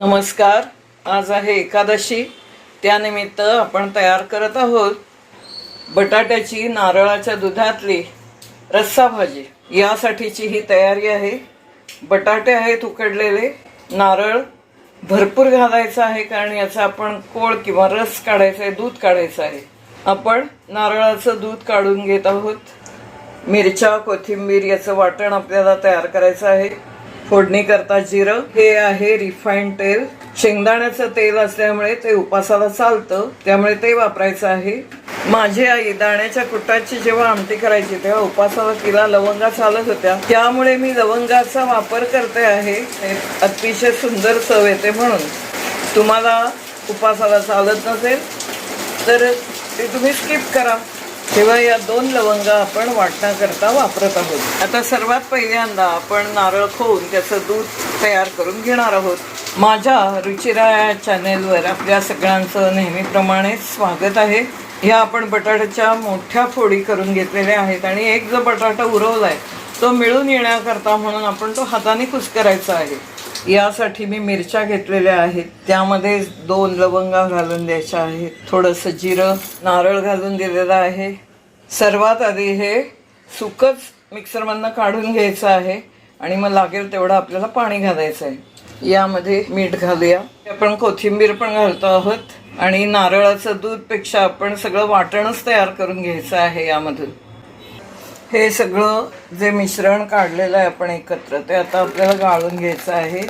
नमस्कार आज आहे एकादशी. त्यानिमित्त आपण तयार करत आहोत बटाट्याची नारळाच्या दुधातली रस्सा भाजी. यासाठीची ही तयारी आहे. बटाटे आहेत उकडलेले नारळ भरपूर घालायचं आहे कारण याचा आपण कोळ किंवा रस काढायचा आहे दूध काढायचं आहे. आपण नारळाचं दूध काढून घेत आहोत. मिरच्या कोथिंबीर याचं वाटण आपल्याला तयार करायचं आहे. फोडणी करता जिरं. हे आहे रिफाईंड तेल. शेंगदाण्याचं तेल असल्यामुळे ते उपासाला चालतं. त्यामुळे ते वापरायचं आहे. माझी आई दाण्याच्या कुटाची जेव्हा आमटी करायची तेव्हा उपासाला तिला लवंगा चालत होत्या. त्यामुळे मी लवंगाचा वापर करते आहे. अतिशय सुंदर चव येते म्हणून. तुम्हाला उपासाला चालत नसेल तर ते तुम्ही स्किप करा. तेव्हा या दोन लवंगा आपण वाटण्याकरता वापरत आहोत. आता सर्वात पहिल्यांदा आपण नारळ खोवून त्याचं दूध तयार करून घेणार आहोत. माझ्या रुचिरा या चॅनेलवर आपल्या सगळ्यांचं नेहमीप्रमाणे स्वागत आहे. ह्या आपण बटाट्याच्या मोठ्या फोडी करून घेतलेल्या आहेत आणि एक जो बटाटा उरवलाय तो मिळून येण्याकरता म्हणून आपण तो हाताने कुस्करायचा आहे. यासाठी मी मिरच्या घेतलेल्या आहेत. त्यामध्ये दोन लवंगा घालून द्यायच्या आहेत. थोडंसं जिरं नारळ घालून दिलेलं आहे. सर्वात आधी हे सुकच मिक्सरमधनं काढून घ्यायचं आहे आणि मग लागेल तेवढं आपल्याला पाणी घालायचं आहे. यामध्ये मीठ घालूया. आपण कोथिंबीर पण घालतो आहोत आणि नारळाचं दूधपेक्षा आपण सगळं वाटणच तयार करून घ्यायचं आहे यामधून. हे सगळं जे मिश्रण काढलेलं आहे आपण एकत्र ते आता आपल्याला गाळून घ्यायचं आहे.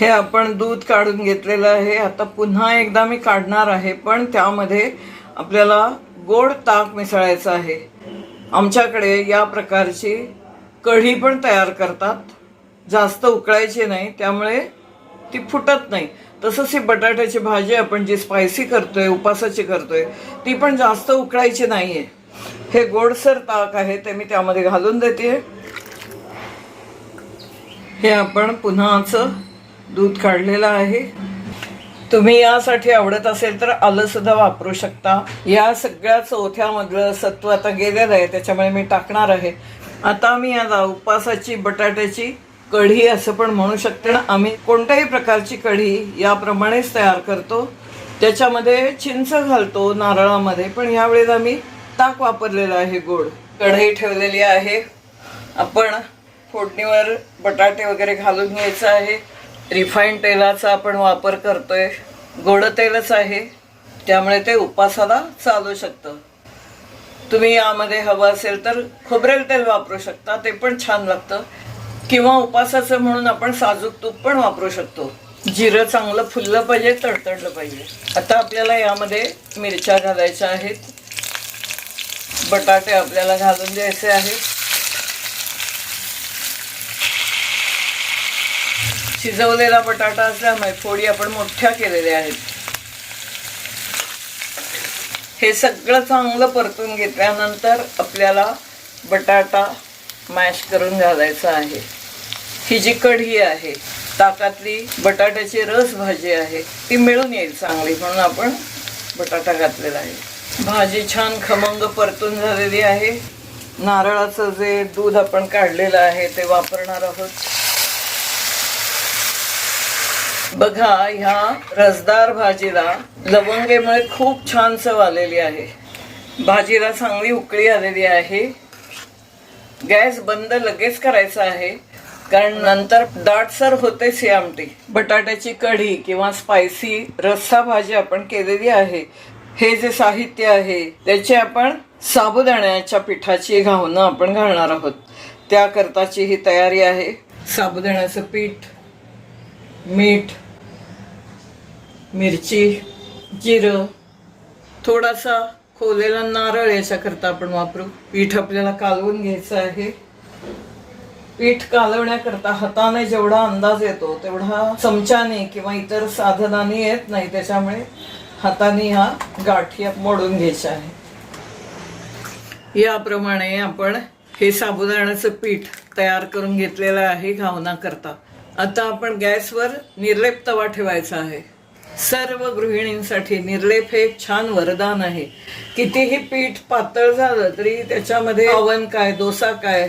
हे आपण दूध काढून घेतलेलं आहे. आता पुन्हा एकदा मी काढणार आहे पण त्यामध्ये आपल्याला गोड ताक मिसळायचं आहे. आमच्याकडे या प्रकारची कढी पण तयार करतात. जास्त उकळायची नाही त्यामुळे ती फुटत नाही. तसंच ही बटाट्याची भाजी आपण जी स्पायसी करतोय उपासाची करतोय ती पण जास्त उकळायची नाही आहे हे गोडसर ताक आहे ते मी त्यामध्ये घालून देते हे आपण पुन्हाचं दूध काढलेलं आहे. तुम्ही यासाठी आवडत असेल तर आलं सुद्धा वापरू शकता. या सगळ्या चौथ्यामधलं सत्व आता गेलेलं आहे त्याच्यामुळे मी टाकणार आहे. आता मी आता उपासाची बटाट्याची कढी असं पण म्हणू शकते. ना आम्ही कोणत्याही प्रकारची कढी याप्रमाणेच तयार करतो. त्याच्यामध्ये चिंच घालतो नारळामध्ये पण यावेळेला आम्ही ताक वापरलेलं आहे गोड. कढई ठेवलेली आहे. आपण फोडणीवर बटाटे वगैरे घालून घ्यायचं आहे. रिफाईंड तेलाचा आपण वापर करतोय. गोड तेलच आहे. त्यामुळे ते उपासाला चालू शकतं. तुम्ही यामध्ये हवं असेल तर खोबरेल तेल वापरू शकता. ते पण छान लागतं. किंवा उपासाचं म्हणून आपण साजूक तूप पण वापरू शकतो. जिरं चांगलं फुललं पाहिजे तडतडलं पाहिजे. आता आपल्याला यामध्ये मिरच्या घालायच्या आहेत. बटाटे आपल्याला घालून द्यायचे आहेत. शिजवलेला बटाटा असल्यामुळे फोडी आपण मोठ्या केलेल्या आहेत. हे सगळं चांगलं परतून घेतल्यानंतर आपल्याला बटाटा मॅश करून घालायचा आहे. ही जी कढी आहे ताकातली बटाट्याची रस भाजी आहे ती मिळून येईल चांगली म्हणून आपण बटाटा घातलेला आहे. भाजी छान खमंग परतून झालेली आहे. नारळाचं जे दूध आपण काढलेलं आहे ते वापरणार आहोत. बघा ह्या रसदार भाजीला लवंगेमुळे खूप छान चव आलेली आहे. भाजीला चांगली उकळी आलेली आहे. गॅस बंद लगेच करायचा आहे. कारण नंतर दाटसर होतेच ही आमटी. बटाट्याची कढी किंवा स्पायसी रस्सा भाजी आपण केलेली आहे. हे जे साहित्य आहे त्याचे आपण साबुदाण्याच्या पिठाची घावणं आपण घालणार आहोत. त्याकरताची ही तयारी आहे. साबुदाण्याचं पीठ मीठ मिरची जिरं थोडासा खोलेला नारळ याच्याकरता आपण वापरू. पीठ आपल्याला कालवून घ्यायचं आहे. पीठ कालवण्याकरता हाताने जेवढा अंदाज येतो तेवढा चमच्याने किंवा इतर साधनाने येत नाही. त्याच्यामुळे हाताने ह्या गाठी मोडून घ्यायच्या आहे. याप्रमाणे आपण हे साबुदाण्याचं पीठ तयार करून घेतलेलं आहे घावण्याकरता आता आपण गॅसवर निर्लेप तवा ठेवायचा आहे. सर्व गृहिणींसाठी निर्लेप हे एक छान वरदान आहे. कितीही पीठ पातळ झालं तरी त्याच्यामध्ये अवन काय डोसा काय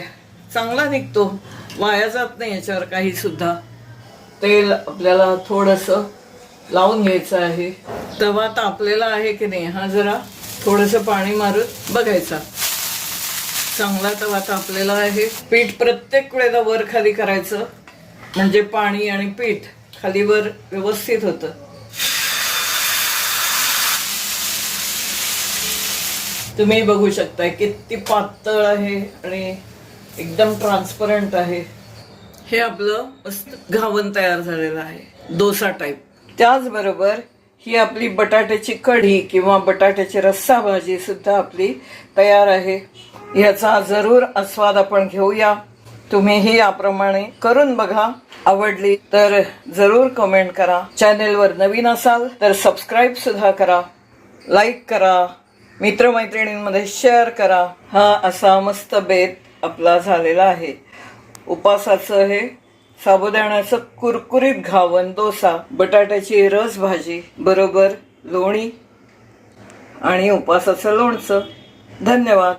चांगला निघतो. वाया जात नाही याच्यावर काही सुद्धा. तेल आपल्याला थोडंसं लावून घ्यायचं आहे. तवा तापलेला आहे की नाही हा जरा थोडंसं पाणी मारून बघायचा. चांगला तवा तापलेला आहे. पीठ प्रत्येक वेळेला वर खाली करायचं. म्हणजे पाणी आणि पीठ खाली वर व्यवस्थित होतं. तुम्ही बघू शकताय किती पातळ आहे आणि एकदम ट्रान्सपरंट आहे. हे आपलं मस्त घावन तयार झालेलं आहे. डोसा टाईप त्याचबरोबर ही आपली बटाट्याची कढी किंवा बटाट्याची रस्सा भाजी सुद्धा आपली तयार आहे. याचा जरूर आस्वाद आपण घेऊया. तुम्हीही याप्रमाणे करून बघा. आवडली तर जरूर कमेंट करा. चॅनेलवर नवीन असाल तर सबस्क्राईब सुद्धा करा. लाईक करा. मित्रमैत्रिणींमध्ये शेअर करा. हा असा मस्त बेत आपला झालेला आहे. उपासाचं हे साबुदाण्याचं कुरकुरीत घावन डोसा बटाट्याची रस भाजी बरोबर लोणी आणि उपासाचं लोणचं. धन्यवाद.